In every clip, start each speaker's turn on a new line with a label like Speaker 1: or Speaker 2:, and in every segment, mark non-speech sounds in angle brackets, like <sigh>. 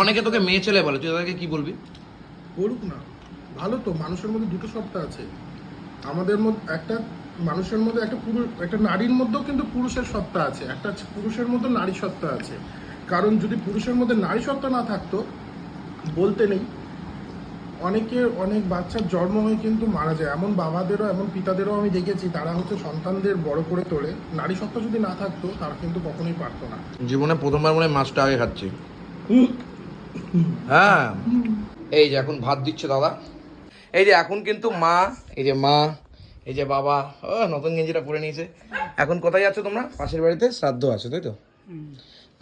Speaker 1: অনেকে তোকে মেয়ে ছেলে বলে তুই তাদেরকে কি বলবি?
Speaker 2: করুক না। ভালো তো মানুষের মধ্যে দুটো সত্তা আছে। আমাদের মধ্যে একটা মানুষের মধ্যে একটা পুরুষ একটা নারীর মধ্যেও কিন্তু পুরুষের সত্তা আছে। একটা পুরুষের মধ্যে নারী সত্তা আছে। কারণ যদি পুরুষের মধ্যে নারী সত্তা না থাকতো বলতে নেই। অনেকের অনেক বাচ্চার জন্ম হয়ে কিন্তু মারা যায়। এমন বাবাদেরও এমন পিতাদেরও আমি দেখেছি তারা হচ্ছে সন্তানদের বড় করে তোলে। নারী সত্তা যদি না থাকতো তারা কিন্তু কখনোই পারতো না।
Speaker 1: জীবনে প্রথমবার মনে হয় মাছটা আগে খাচ্ছি। হ্যাঁ। এই যে এখন ভাত দিচ্ছে দাদা। এই যে এখন কিন্তু মা এই যে মা এই যে বাবা ও নতুন গেঞ্জিটা পরে নিয়েছে। এখন কোথায় যাচ্ছ তোমরা? পাশের বাড়িতে শ্রাদ্ধ আছে তাই তো?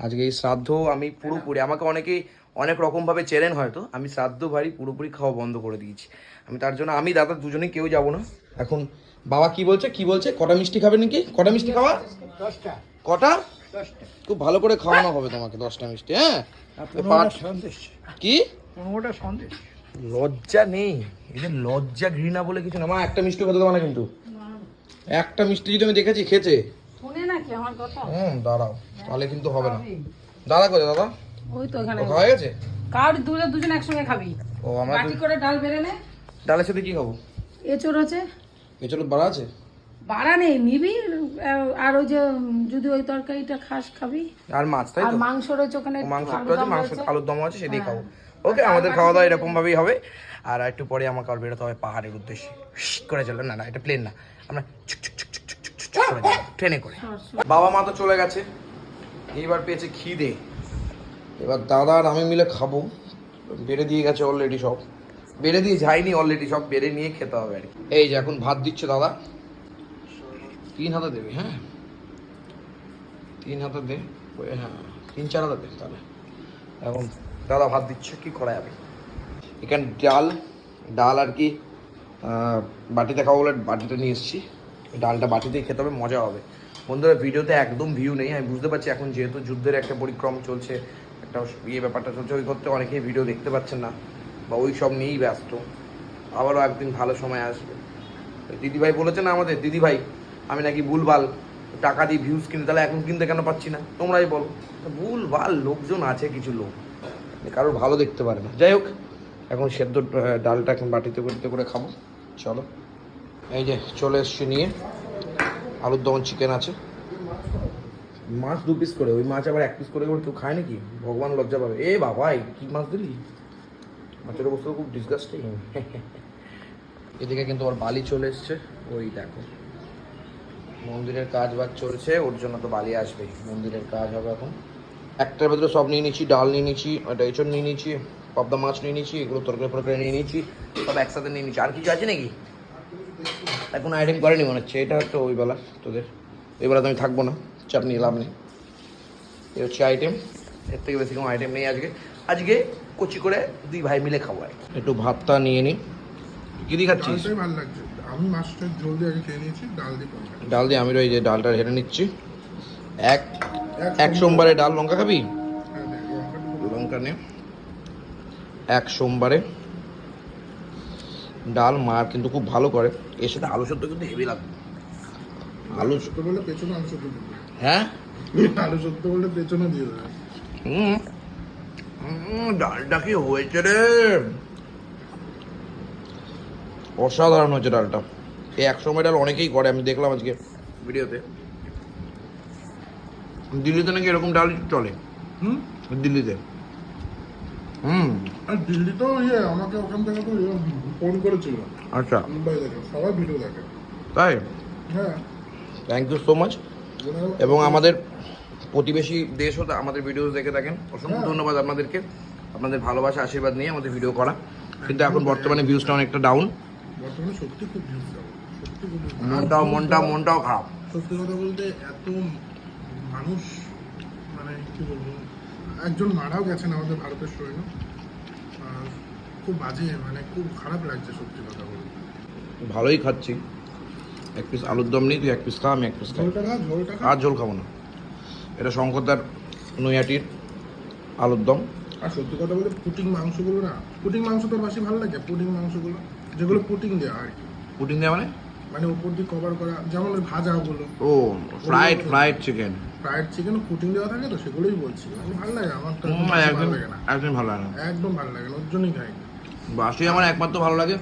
Speaker 1: আজকে এই শ্রাদ্ধ আমি পুরোপুরি আমাকে অনেকেই অনেক রকমভাবে চেনেন হয়তো আমি শ্রাদ্ধ ভারী পুরোপুরি খাওয়া বন্ধ করে দিয়েছি। আমি তার জন্য আমি দাদা দুজনেই কেউ যাব না। এখন বাবা কি বলছে? কি বলছে? কটা মিষ্টি খাবে নাকি? কটা মিষ্টি খাওয়া?
Speaker 3: দশটা।
Speaker 1: কটা? খুব ভালো করে খাওয়ানো হবে তোমাকে দশটা মিষ্টি হ্যাঁ? কি?
Speaker 3: পনেরোটা সন্দেশ।
Speaker 1: লজ্জা নেই এই যে লজ্জা ঘৃণা বলে কিছু না। মা একটা মিষ্টি কথা দেবো না কিন্তু। একটা মিষ্টি যদি আমি দেখেছি খেতে
Speaker 4: শুনে নাকি আমার কথা?
Speaker 1: হুম দাঁড়াও তাহলে কিন্তু হবে না। দাদা কোথায় দাদা।
Speaker 4: ওই তো এখানে।
Speaker 1: খাওয়া গেছে?
Speaker 4: কার দুজন দুজন একসঙ্গে খাবি?
Speaker 1: ও আমরা
Speaker 4: বাটি করে ডাল বেড়ে নে।
Speaker 1: ডালের সাথে কি খাব?
Speaker 4: এচোর আছে।
Speaker 1: এছাড়া বাড়া আছে?
Speaker 4: বাড়া নেই নিবি? আর ওই যে যদি ওই তরকারিটা খাস খাবি?
Speaker 1: আর মাছ তাই তো?
Speaker 4: মাংস রয়েছে ওখানে
Speaker 1: মাংস মাংস আলুর দম আছে সেটাই খাব। ওকে আমাদের খাওয়া দাওয়া এরকম ভাবেই হবে। আর একটু পরে আমাকে আর বেরোতে হবে পাহাড়ের উদ্দেশ্যে। করে চলো না না এটা প্লেন না। আমরা ট্রেনে করে বাবা মা তো চলে গেছে। এইবার পেয়েছে খিদে। এবার দাদা আর আমি মিলে খাব। বেড়ে দিয়ে গেছে অলরেডি সব। বেড়ে দিয়ে যায়নি অলরেডি সব। বেড়ে নিয়ে খেতে হবে আর কি। এই যে এখন ভাত দিচ্ছে দাদা। তিন হাতে দেবে হ্যাঁ? তিন হাতে দে হ্যাঁ তিন চার হাতে দে তাহলে। এখন দাদা ভাত দিচ্ছে, কি করা যাবে? এখানে ডাল ডাল আর কি বাটিতে খাব বলে বাটিতে নিয়ে এসেছি। ডালটা বাটিতেই খেতে হবে, মজা হবে। বন্ধুরা, ভিডিওতে একদম ভিউ নেই, আমি বুঝতে পারছি এখন যেহেতু যুদ্ধের একটা পরিক্রম চলছে, একটা ইয়ে ব্যাপারটা চলছে, ওই করতে অনেকেই ভিডিও দেখতে পাচ্ছেন না, বা ওই সব নিয়েই ব্যস্ত। আবারও একদিন ভালো সময় আসবে। দিদিভাই বলেছে না আমাদের, দিদিভাই আমি নাকি ভুলভাল টাকা দিয়ে ভিউজ কিনে, তাহলে এখন কিনতে কেন পাচ্ছি না? তোমরাই বলো। ভুলভাল লোকজন আছে কিছু লোক। কারোর ভালো দেখতে পারে না। যাই হোক, এখন সেদ্ধ ডালটা এখন বাটিতে বাটিতে করে খাব। চলো। এই যে, চলে এসছি নিয়ে। আলুর দমন চিকেন আছে। মাছ দু পিস করে, ওই মাছ আবার এক পিস করে করে কেউ খায় নাকি? ভগবান লজ্জা পাবে। এ বাবা কি মাছ দিলি? মাছের অবস্থা খুব ডিসগাস্টিং এদিকে কিন্তু ওর বালি চলে এসছে। ওই দেখো। মন্দিরের কাজ বাজ চলছে, ওর জন্য তো বালি আসবে। মন্দিরের কাজ হবে এখন। একটার ভেতরে সব নিয়ে নিচ্ছি, ডাল নিয়ে নিচ্ছি ওটা এঁচড় নিয়ে নিচ্ছি, পাবদা মাছ নিয়ে নিচ্ছি, এগুলো তরকারি ফরকারি নিয়ে নিচ্ছি, সব একসাথে নিয়ে নিচ্ছি। আর কিছু আছে নাকি? এখন আইটেম করেনি মনে হচ্ছে। এটা হচ্ছে ওই বেলা তোদের। ওই বেলা তো আমি থাকব না, চাপ নিয়ে লাভ নেই। এই হচ্ছে আইটেম। এর থেকে বেশি কোনো আইটেম নেই আজকে। আজকে কচি করে দুই ভাই মিলে খাব একটু ভাতটা নিয়ে নিই কি দিয়ে খাচ্ছিস?
Speaker 2: ভালো লাগছে। আমি মাছটা জল দিয়ে আগে খেয়ে নিয়েছি ডাল দিয়ে
Speaker 1: ডাল দিয়ে আমি ওই যে ডালটা ঢেলে নিচ্ছি। এক
Speaker 2: এক
Speaker 1: সোমবারে। ডাল লঙ্কা খাবি?
Speaker 2: হ্যাঁ,
Speaker 1: লঙ্কা নে। এক সোমবারে। ডাল মার কিন্তু খুব ভালো করে। এর সাথে আলু সত্য কিন্তু হেভি লাগবে। আলু স-
Speaker 2: সত্য বলে পেছনে আলু দিবে।
Speaker 1: হ্যাঁ?
Speaker 2: আলু সত্য বলে পেছনে দিয়ে দেবে।
Speaker 1: হুম, ডালটা কি হয়েছে রে? অসাধারণ হয়েছে ডালটা। এই এক সময় ডাল অনেকেই করে আমি দেখলাম আজকে ভিডিওতে। দিল্লিতে নাকি এরকম ডাল চলে?
Speaker 2: হুম?
Speaker 1: দিল্লিতে। হুম।
Speaker 2: দিল্লিতেও ইয়ে আমাকে ওখান থেকে তো ইয়ে ফোন করেছিল।
Speaker 1: আচ্ছা।
Speaker 2: মুম্বাই থেকে সবাই ভিডিও দেখে।
Speaker 1: তাই?
Speaker 2: হ্যাঁ।
Speaker 1: থ্যাংক ইউ সো মাচ এবং আমাদের প্রতিবেশী দেশও আমাদের ভিডিও দেখে থাকেন। অসংখ্য
Speaker 2: হ্যাঁ।
Speaker 1: ধন্যবাদ আপনাদেরকে। আপনাদের ভালোবাসা আশীর্বাদ নিয়ে আমাদের ভিডিও করা। কিন্তু এখন বর্তমানে ভিউজটা অনেকটা ডাউন
Speaker 2: বর্তমানে সত্যি খুব সত্যি
Speaker 1: মনটাও মনটাও মনটাও খারাপ।
Speaker 2: সত্যি কথা বলতে এত মানুষ মানে কি বলব একজন মারাও গেছেন আমাদের ভারতের সৈন্য। খুব বাজে মানে খুব খারাপ লাগছে সত্যি কথা বলতে।
Speaker 1: ভালোই খাচ্ছি। এক পিস আলুর দম নেই তুই এক পিস খা আমি এক পিস খাই। আর ঝোল খাব না। এটা শঙ্করদার নৈয়াটির আলুর দম।
Speaker 2: আর সত্যি কথা বলতে পুটিং মাংসগুলো না পুটিং মাংস তোর বেশি ভালো লাগে? পুটিং মাংসগুলো? যেগুলো পুটিং দেওয়া আর কি।
Speaker 1: পুটিং দেওয়া মানে?
Speaker 2: মানে উপর দিয়ে কভার করা যেমন ওই ভাজাগুলো।
Speaker 1: ও fried fried chicken
Speaker 2: fried chicken coating দেওয়া থাকে তো সেগুলোই বলছি। আমি ভালো লাগে আমার তো একদম ভালো লাগে না।
Speaker 1: একদম ভালো লাগে না।
Speaker 2: একদম ভালো লাগে না ওর জন্যই খাই।
Speaker 1: বাসি আমার একমাত্র ভালো লাগে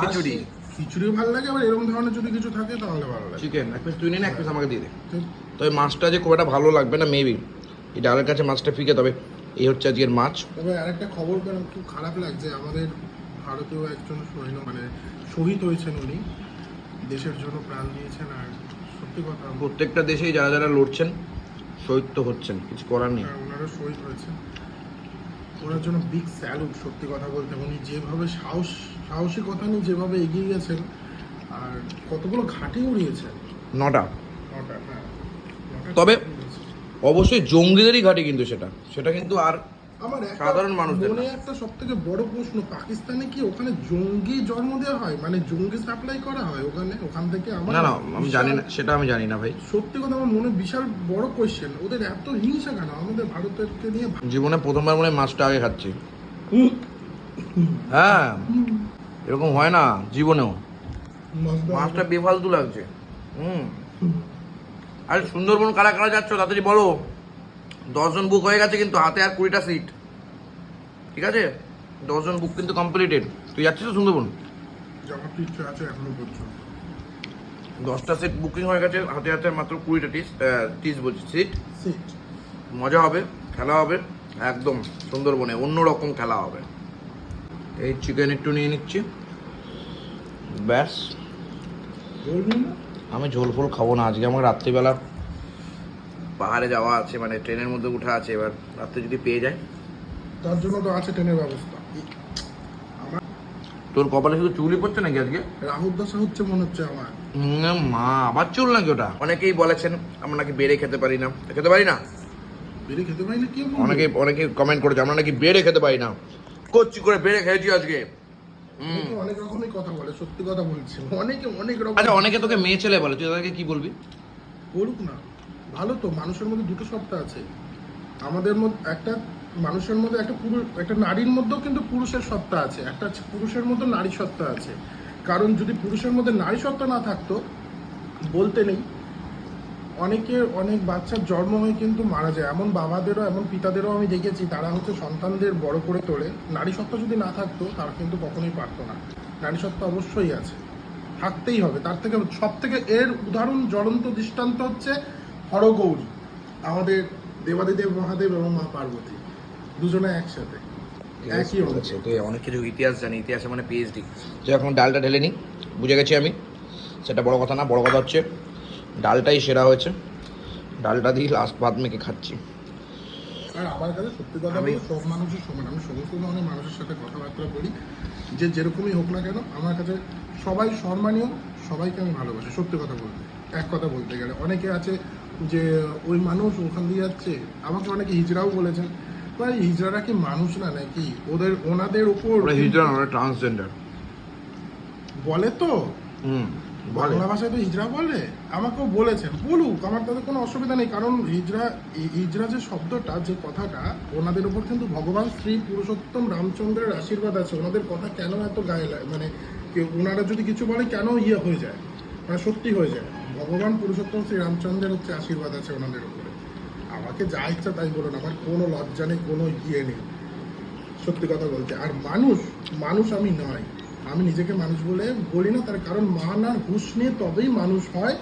Speaker 1: খিচুড়ি।
Speaker 2: খিচুড়িও ভালো লাগে আবার এরকম ধরনের যদি কিছু থাকে তাহলে ভালো লাগে।
Speaker 1: চিকেন এক পিস তুই নিন এক পিস আমাকে দিয়ে দে।
Speaker 2: ঠিক
Speaker 1: তবে মাছটা যে খুব একটা ভালো লাগবে না মেবি এই ডালের কাছে মাছটা ফিকে তবে এই হচ্ছে আজকের মাছ।
Speaker 2: তবে আরেকটা খবর খুব খারাপ লাগছে আমাদের ভারতীয় একজন সৈন্য মানে শহীদ হয়েছেন উনি। দেশের জন্য প্রাণ দিয়েছেন আর সত্যি কথা
Speaker 1: প্রত্যেকটা দেশেই যারা যারা লড়ছেন শহীদ তো হচ্ছেন কিছু করার নেই।
Speaker 2: আর ওনারও শহীদ হয়েছেন। ওনার জন্য বিগ স্যালুট সত্যি কথা বলতে। উনি যেভাবে সাহস সাহসিকতা নিয়ে যেভাবে এগিয়ে গেছেন আর কতগুলো ঘাঁটি উড়িয়েছেন।
Speaker 1: নটা।
Speaker 2: নটা হ্যাঁ। নটা
Speaker 1: তবে- অবশ্যই জঙ্গিদেরই ঘাটে কিন্তু সেটা। সেটা কিন্তু আর
Speaker 2: আমার
Speaker 1: সাধারণ মানুষদের
Speaker 2: মনে একটা সব থেকে বড় প্রশ্ন পাকিস্তানে কি ওখানে জঙ্গি জন্ম দেওয়া হয়? মানে জঙ্গি সাপ্লাই করা হয় ওখানে? ওখান থেকে আমার
Speaker 1: না না আমি জানি না সেটা আমি জানি না ভাই।
Speaker 2: সত্যি কথা আমার মনে বিশাল বড় কোয়েশ্চেন ওদের এত হিংসা কেন? আমাদের ভারতেরকে নিয়ে
Speaker 1: জীবনে প্রথমবার মনে মাছটা আগে খাচ্ছি। <laughs> হ্যাঁ এরকম হয় না জীবনেও। মাছটা বেফালতু লাগছে। হুম। আর সুন্দরবন কারা কারা যাচ্ছ তাড়াতাড়ি বলো। দশজন বুক হয়ে গেছে কিন্তু হাতে আর কুড়িটা সিট ঠিক আছে? দশজন বুক কিন্তু কমপ্লিটেড তুই যাচ্ছিস তো সুন্দরবন? দশটা সিট বুকিং হয়ে গেছে হাতে হাতে মাত্র কুড়িটা টিস টিস বলছি সিট
Speaker 2: সিট
Speaker 1: মজা হবে খেলা হবে একদম সুন্দরবনে অন্য রকম খেলা হবে। এই চিকেন একটু নিয়ে নিচ্ছি। ব্যাস। আমি ঝোল ফোল খাব না আজকে আমার রাত্রিবেলা পাহাড়ে যাওয়া আছে মানে ট্রেনের মধ্যে উঠা আছে এবার রাত্রে যদি পেয়ে যায়?
Speaker 2: তার জন্য তো আছে ট্রেনের ব্যবস্থা।
Speaker 1: তোর কপালে শুধু চুলই পড়ছে নাকি আজকে?
Speaker 2: রাহুল দশা হচ্ছে মনে হচ্ছে আমার।
Speaker 1: মা আবার চুল নাকি ওটা? অনেকেই বলেছেন আমরা নাকি বেড়ে খেতে পারি না। খেতে পারি না?
Speaker 2: বেড়ে খেতে পারি না কি বলব?
Speaker 1: অনেকে অনেকে কমেন্ট করেছে আমরা নাকি বেড়ে খেতে পারি না। করছি করে বেড়ে খেয়েছি আজকে।
Speaker 2: অনেক রকমই কথা বলে সত্যি কথা বলছি। অনেকে অনেক রকম
Speaker 1: আচ্ছা অনেকে তোকে মেয়ে ছেলে বলে তুই তাদেরকে কি বলবি?
Speaker 2: বলুক না। ভালো তো, মানুষের মধ্যে দুটো সত্তা আছে। আমাদের মধ্যে একটা, মানুষের মধ্যে একটা পুরুষ, একটা নারীর মধ্যেও কিন্তু পুরুষের সত্তা আছে। একটা পুরুষের মধ্যে নারী সত্তা আছে। কারণ যদি পুরুষের মধ্যে নারী সত্তা না থাকতো, বলতে নেই। অনেকে, অনেক বাচ্চার জন্ম হয়ে কিন্তু মারা যায়। এমন বাবাদেরও, এমন পিতাদেরও আমি দেখেছি, তারা হচ্ছে সন্তানদের বড় করে তোলে। নারী সত্তা যদি না থাকতো, তারা কিন্তু কখনোই পারতো না। নারী সত্তা অবশ্যই আছে। থাকতেই হবে। তার থেকে সব থেকে এর উদাহরণ, জ্বলন্ত দৃষ্টান্ত হচ্ছে হরগৌরী আমাদের দেবাদিদেব মহাদেব এবং মা পার্বতী দুজনে একসাথে একই
Speaker 1: বলেছে তুই অনেক কিছু ইতিহাস জানি ইতিহাসে মানে পিএইচডি যে এখন ডালটা ঢেলে নিই বুঝে গেছি আমি সেটা বড় কথা না বড় কথা হচ্ছে ডালটাই সেরা হয়েছে ডালটা দিয়ে লাস্ট ভাত মেখে খাচ্ছি।
Speaker 2: আর আমার কাছে সত্যি কথা
Speaker 1: আমি-
Speaker 2: সব মানুষের সমান আমি সমস্ত ধরনের মানুষের সাথে কথাবার্তা বলি যে যেরকমই হোক না কেন আমার কাছে সবাই সম্মানীয় সবাইকে আমি ভালোবাসি সত্যি কথা বলতে এক কথা বলতে গেলে। অনেকে আছে যে ওই মানুষ ওখান দিয়ে যাচ্ছে আমাকে অনেকে হিজড়াও বলেছেন। ভাই হিজড়ারা কি মানুষ না নাকি? ওদের ওনাদের উপর
Speaker 1: হিজড়া না ট্রান্সজেন্ডার
Speaker 2: বলে তো?
Speaker 1: হুম বাংলা।
Speaker 2: ভাষায় তো হিজড়া বলে? আমাকেও বলেছেন। বলুক আমার তাদের কোনো অসুবিধা নেই কারণ হিজড়া হিজড়া যে শব্দটা যে কথাটা ওনাদের উপর কিন্তু ভগবান শ্রী পুরুষোত্তম রামচন্দ্রের আশীর্বাদ আছে। ওনাদের কথা কেন এত গায়ে লাগে মানে কেউ ওনারা যদি কিছু বলে কেন ইয়ে হয়ে যায়? মানে সত্যি হয়ে যায়? ভগবান পুরুষোত্তম শ্রীরামচন্দ্রের হচ্ছে আশীর্বাদ আছে ওনাদের উপরে। আমাকে যা ইচ্ছা তাই বলুন, আমার কোনো লজ্জা নেই, কোনো ইয়ে নেই। সত্যি কথা বলতে। আর মানুষ মানুষ আমি নয়। আমি নিজেকে মানুষ বলে বলি না, তার কারণ মান আর হুশ নিয়ে তবেই মানুষ হয়।